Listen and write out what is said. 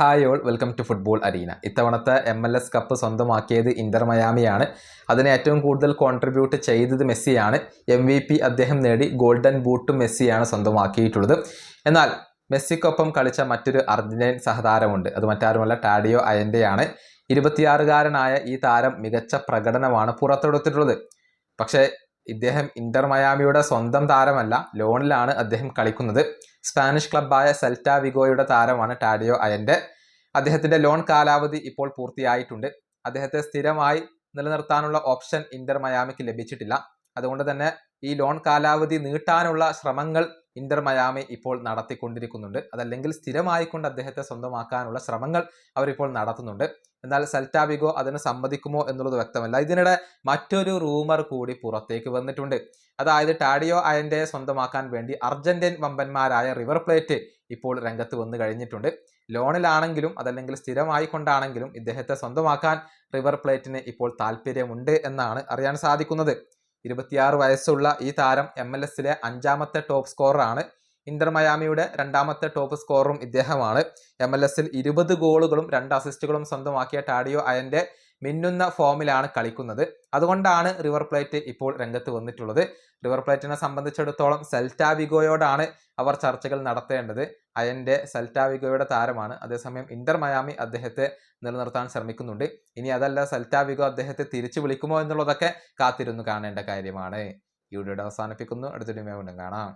Hi all welcome to football arena. ഇത്തവണത്തെ M L S cup സ്വന്തമാക്കിയത് Inter മയാമിയാണ്. അതിന് ഏറ്റവും കൂടുതൽ കോൺട്രിബ്യൂട്ട് ചെയ്തത് മെസ്സിയാണ്. എം വി പി അദ്ദേഹം നേടി ഗോൾഡൻ ബൂട്ടും മെസ്സിയാണ് സ്വന്തമാക്കിയിട്ടുള്ളത്. എന്നാൽ മെസ്സിക്കൊപ്പം കളിച്ച മറ്റൊരു അർജന്റീൻ സഹതാരമുണ്ട്. അത് മറ്റാരുമല്ല ടാഡിയോ അയന്റെയാണ് ഇരുപത്തിയാറുകാരനായ ഈ താരം മികച്ച പ്രകടനമാണ് പുറത്തെടുത്തിട്ടുള്ളത്. പക്ഷേ ഇദ്ദേഹം ഇന്റർ മയാമിയുടെ സ്വന്തം താരമല്ല ലോണിലാണ് അദ്ദേഹം കളിക്കുന്നത്. സ്പാനിഷ് ക്ലബ്ബായ സെൽറ്റാ വിഗോയുടെ താരമാണ് ടാഡിയോ അയന്റെ അദ്ദേഹത്തിന്റെ ലോൺ കാലാവധി ഇപ്പോൾ പൂർത്തിയായിട്ടുണ്ട്. അദ്ദേഹത്തെ സ്ഥിരമായി നിലനിർത്താനുള്ള ഓപ്ഷൻ ഇന്റർ മയാമിക്ക് ലഭിച്ചിട്ടില്ല. അതുകൊണ്ട് തന്നെ ഈ ലോൺ കാലാവധി നീട്ടാനുള്ള ശ്രമങ്ങൾ ഇന്റർ മയാമി ഇപ്പോൾ നടത്തിക്കൊണ്ടിരിക്കുന്നുണ്ട്. അതല്ലെങ്കിൽ സ്ഥിരമായിക്കൊണ്ട് അദ്ദേഹത്തെ സ്വന്തമാക്കാനുള്ള ശ്രമങ്ങൾ അവരിപ്പോൾ നടത്തുന്നുണ്ട്. എന്നാൽ സെൽറ്റാബിഗോ അതിന് സമ്മതിക്കുമോ എന്നുള്ളത് വ്യക്തമല്ല. ഇതിനിടെ മറ്റൊരു റൂമർ കൂടി പുറത്തേക്ക് വന്നിട്ടുണ്ട്. അതായത് ടാഡിയോ അയന്റെ സ്വന്തമാക്കാൻ വേണ്ടി അർജന്റീൻ വമ്പന്മാരായ റിവർ പ്ലേറ്റ് ഇപ്പോൾ രംഗത്ത് വന്നു കഴിഞ്ഞിട്ടുണ്ട്. ലോണിലാണെങ്കിലും അതല്ലെങ്കിൽ സ്ഥിരമായി കൊണ്ടാണെങ്കിലും ഇദ്ദേഹത്തെ സ്വന്തമാക്കാൻ റിവർ പ്ലേറ്റിന് ഇപ്പോൾ താല്പര്യമുണ്ട് എന്നാണ് അറിയാൻ സാധിക്കുന്നത്. ഇരുപത്തിയാറ് വയസ്സുള്ള ഈ താരം എം എൽ എസിലെ അഞ്ചാമത്തെ ടോപ്പ് സ്കോററാണ് ഇന്റർ മയാമിയുടെ രണ്ടാമത്തെ ടോപ്പ് സ്കോറും ഇദ്ദേഹമാണ്. എം എൽ എസിൽ ഇരുപത് ഗോളുകളും രണ്ട് അസിസ്റ്റുകളും സ്വന്തമാക്കിയ ടാഡിയോ അയന്റെ മിന്നുന്ന ഫോമിലാണ് കളിക്കുന്നത്. അതുകൊണ്ടാണ് റിവർ പ്ലേറ്റ് ഇപ്പോൾ രംഗത്ത് വന്നിട്ടുള്ളത്. റിവർ പ്ലേറ്റിനെ സംബന്ധിച്ചിടത്തോളം സെൽറ്റാവിഗോയോടാണ് അവർ ചർച്ചകൾ നടത്തേണ്ടത്. അയന്റെ സെൽറ്റാവിഗോയുടെ താരമാണ്. അതേസമയം ഇന്റർ മയാമി അദ്ദേഹത്തെ നിലനിർത്താൻ ശ്രമിക്കുന്നുണ്ട്. ഇനി അതല്ല സെൽറ്റാവിഗോ അദ്ദേഹത്തെ തിരിച്ചു വിളിക്കുമോ എന്നുള്ളതൊക്കെ കാത്തിരുന്നു കാണേണ്ട കാര്യമാണ്. ഈ വീഡിയോയുടെ അവസാനിപ്പിക്കുന്നു. അടുത്തൊരു വീണ്ടും കാണാം.